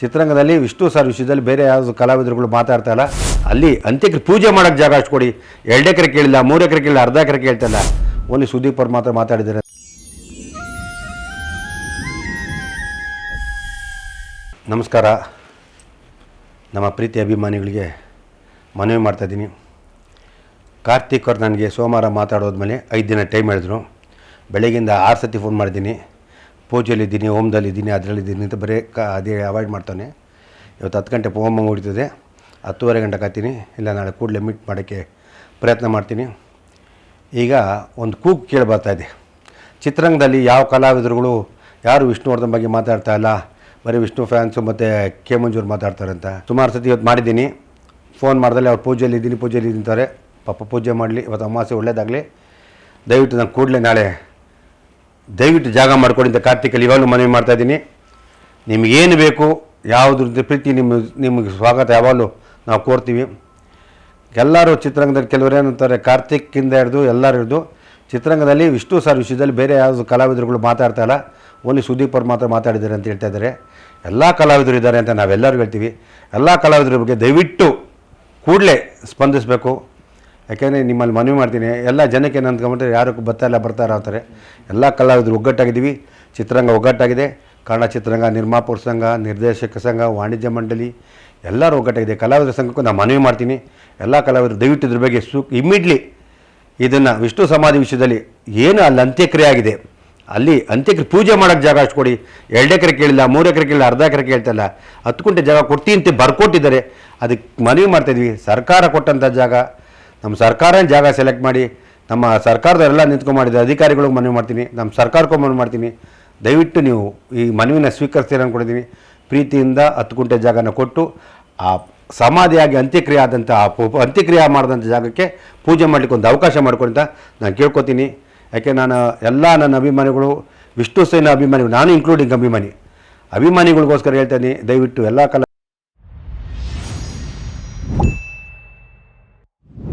ಚಿತ್ರರಂಗದಲ್ಲಿ ವಿಷ್ಣು ಸರ್ ವಿಷಯದಲ್ಲಿ ಬೇರೆ ಯಾವುದು ಕಲಾವಿದರುಗಳು ಮಾತಾಡ್ತಾ ಇಲ್ಲ. ಅಲ್ಲಿ ಅಂತ್ಯಕ್ಕೆ ಪೂಜೆ ಮಾಡೋಕ್ಕೆ ಜಾಗ ಅಷ್ಟು ಕೊಡಿ ಎರಡು ಎಕರೆ ಕೇಳಿಲ್ಲ, ಮೂರು ಎಕರೆ ಕೇಳಿಲ್ಲ, ಅರ್ಧ ಎಕರೆ ಕೇಳ್ತಿಲ್ಲ ಓನ್ಲಿ ಸುದೀಪ್ ಅವ್ರು ಮಾತ್ರ ಮಾತಾಡಿದ್ದಾರೆ. ನಮಸ್ಕಾರ. ನಮ್ಮ ಪ್ರೀತಿ ಅಭಿಮಾನಿಗಳಿಗೆ ಮನವಿ ಮಾಡ್ತಾಯಿದ್ದೀನಿ ಕಾರ್ತಿಕ್ ಅವ್ರು ನನಗೆ ಸೋಮವಾರ ಮಾತಾಡೋದ್ಮೇಲೆ ಐದು ದಿನ ಟೈಮ್ ಹೇಳಿದ್ರು. ಬೆಳಗ್ಗಿಂದ ಆರು ಸತಿ ಫೋನ್ ಮಾಡಿದ್ದೀನಿ. ಪೂಜೆಯಲ್ಲಿದ್ದೀನಿ ಓಮ್ದಲ್ಲಿದ್ದೀನಿ ಅದರಲ್ಲಿದ್ದೀನಿ ಅಂತ ಬರೀ ಕ, ಅದೇ ಅವಾಯ್ಡ್ ಮಾಡ್ತಾನೆ. ಇವತ್ತು ಹತ್ತು ಗಂಟೆ ಹೋಮ ಮುಗಿತದೆ ಹತ್ತುವರೆ ಗಂಟೆ ಕಾಯ್ತೀನಿ. ಇಲ್ಲ, ನಾಳೆ ಕೂಡಲೇ ಮೀಟ್ ಮಾಡೋಕ್ಕೆ ಪ್ರಯತ್ನ ಮಾಡ್ತೀನಿ. ಈಗ ಒಂದು ಕೂಗು ಕೇಳಿಬರ್ತಾ ಇದೆ. ಚಿತ್ರರಂಗದಲ್ಲಿ ಯಾವ ಕಲಾವಿದರುಗಳು, ಯಾರು ವಿಷ್ಣುವರ್ಧನ್ ಬಗ್ಗೆ ಮಾತಾಡ್ತಾ ಇಲ್ಲ, ಬರೀ ವಿಷ್ಣು ಫ್ಯಾನ್ಸು ಮತ್ತು ಕೆ ಮಂಜೂರು ಮಾತಾಡ್ತಾರೆ ಅಂತ. ಸುಮಾರು ಸತಿ ಇವತ್ತು ಮಾಡಿದ್ದೀನಿ. ಫೋನ್ ಮಾಡಿದಲ್ಲಿ ಅವ್ರು ಪೂಜೆಯಲ್ಲಿ ಇದ್ದೀನಿ ಪೂಜೆಯಲ್ಲಿ ಇದ್ದಾರೆ ಪಾಪ ಪೂಜೆ ಮಾಡಲಿ, ಇವತ್ತು ಅಮಾವಾಸ್ಯೆ ಒಳ್ಳೇದಾಗಲಿ. ದಯವಿಟ್ಟು ನಾನು ಕೂಡಲೇ ನಾಳೆ ದಯವಿಟ್ಟು ಜಾಗ ಮಾಡಿಕೊಡಿ ಅಂತ ಕಾರ್ತಿಕಲ್ಲಿ ಇವಾಗಲೂ ಮನವಿ ಮಾಡ್ತಾಯಿದ್ದೀನಿ ನಿಮಗೇನು ಬೇಕು ಯಾವುದ್ರ ಪ್ರೀತಿ ನಿಮ್ಮ ನಿಮಗೆ ಸ್ವಾಗತ ಯಾವಾಗಲೂ ನಾವು ಕೋರ್ತೀವಿ. ಎಲ್ಲರೂ ಚಿತ್ರರಂಗದಲ್ಲಿ ಕೆಲವರು ಏನಂತಾರೆ ಕಾರ್ತಿಕ್ಕಿಂದ ಹಿಡಿದು ಎಲ್ಲರೂ ಹಿಡಿದು, ಚಿತ್ರರಂಗದಲ್ಲಿ ವಿಷ್ಣು ಸರ್ ವಿಷಯದಲ್ಲಿ ಬೇರೆ ಯಾವುದು ಕಲಾವಿದರುಗಳು ಮಾತಾಡ್ತಾ ಇಲ್ಲ. ಓನ್ಲಿ ಸುದೀಪ್ ಅವ್ರು ಮಾತ್ರ ಮಾತಾಡಿದ್ದಾರೆ ಅಂತ ಹೇಳ್ತಾ ಇದ್ದಾರೆ. ಎಲ್ಲ ಕಲಾವಿದರು ಇದ್ದಾರೆ ಅಂತ ನಾವೆಲ್ಲರೂ ಹೇಳ್ತೀವಿ. ಎಲ್ಲ ಕಲಾವಿದರ ಬಗ್ಗೆ ದಯವಿಟ್ಟು ಕೂಡಲೇ ಸ್ಪಂದಿಸಬೇಕು. ಯಾಕೆಂದರೆ ನಿಮ್ಮಲ್ಲಿ ಮನವಿ ಮಾಡ್ತೀನಿ, ಎಲ್ಲ ಜನಕ್ಕೆ ಏನು ಅಂದ್ಕೊಂಬಿಟ್ರೆ ಯಾರು ಇಲ್ಲ ಬರ್ತಾರ ಅಂತಾರೆ. ಎಲ್ಲ ಕಲಾವಿದರು ಒಗ್ಗಟ್ಟಾಗಿದ್ದೀವಿ. ಚಿತ್ರರಂಗ ಒಗ್ಗಟ್ಟಾಗಿದೆ. ಕನ್ನಡ ಚಿತ್ರರಂಗ, ನಿರ್ಮಾಪಕರ ಸಂಘ, ನಿರ್ದೇಶಕ ಸಂಘ, ವಾಣಿಜ್ಯ ಮಂಡಳಿ, ಎಲ್ಲರೂ ಒಗ್ಗಟ್ಟಾಗಿದೆ. ಕಲಾವಿದರ ಸಂಘಕ್ಕೂ ನಾನು ಮನವಿ ಮಾಡ್ತೀನಿ. ಎಲ್ಲ ಕಲಾವಿದರು, ದಯವಿಟ್ಟು ಇದ್ರ ಬಗ್ಗೆ ಸು ಇಮ್ಮಿಡ್ಲಿ ಇದನ್ನು ವಿಷ್ಣು ಸಮಾಧಿ ವಿಷಯದಲ್ಲಿ ಏನು ಅಲ್ಲಿ ಅಂತ್ಯಕ್ರಿಯೆ ಆಗಿದೆ, ಅಲ್ಲಿ ಅಂತ್ಯಕ್ರಿಯೆ, ಪೂಜೆ ಮಾಡೋಕ್ಕೆ ಜಾಗ ಅಷ್ಟು ಕೊಡಿ. ಎರಡು ಎಕರೆ ಕೇಳಿಲ್ಲ, ಮೂರು ಎಕರೆ ಕೇಳಿಲ್ಲ, ಅರ್ಧ ಎಕರೆ ಕೇಳ್ತಾಯಿಲ್ಲ ಹತ್ತು ಗುಂಟೆ ಜಾಗ ಕೊಡ್ತೀನಿ ಅಂತ ಬರ್ಕೊಟ್ಟಿದ್ದಾರೆ. ಅದಕ್ಕೆ ಮನವಿ ಮಾಡ್ತಾಯಿದ್ವಿ ಸರ್ಕಾರ ಕೊಟ್ಟಂಥ ಜಾಗ ನಮ್ಮ ಸರ್ಕಾರ ಜಾಗ ಸೆಲೆಕ್ಟ್ ಮಾಡಿ, ನಮ್ಮ ಸರ್ಕಾರದವರೆಲ್ಲ ನಿಂತ್ಕೊಂಡು ಮಾಡಿದ ಅಧಿಕಾರಿಗಳಿಗೆ ಮನವಿ ಮಾಡ್ತೀನಿ, ನಮ್ಮ ಸರ್ಕಾರಕ್ಕೂ ಮನವಿ ಮಾಡ್ತೀನಿ. ದಯವಿಟ್ಟು ನೀವು ಈ ಮನವಿನ ಸ್ವೀಕರಿಸ್ತೀರ ಅಂದ್ಕೊಂಡಿದ್ದೀನಿ. ಪ್ರೀತಿಯಿಂದ ಹತ್ತು ಗುಂಟೆ ಜಾಗನ ಕೊಟ್ಟು, ಆ ಸಮಾಧಿಯಾಗಿ ಅಂತ್ಯಕ್ರಿಯೆ ಆದಂಥ ಆ ಅಂತ್ಯಕ್ರಿಯೆ ಮಾಡಿದಂಥ ಜಾಗಕ್ಕೆ ಪೂಜೆ ಮಾಡಲಿಕ್ಕೆ ಒಂದು ಅವಕಾಶ ಮಾಡ್ಕೊಂತ ನಾನು ಕೇಳ್ಕೊತೀನಿ. ಯಾಕೆ ನಾನು ಎಲ್ಲ ನನ್ನ ಅಭಿಮಾನಿಗಳು, ವಿಷ್ಣು ಸೇನ ಅಭಿಮಾನಿಗಳು, ನಾನು ಇನ್ಕ್ಲೂಡಿಂಗ್ ಅಭಿಮಾನಿ, ಅಭಿಮಾನಿಗಳಿಗೋಸ್ಕರ ಹೇಳ್ತೀನಿ ದಯವಿಟ್ಟು ಎಲ್ಲ ಕಲಾ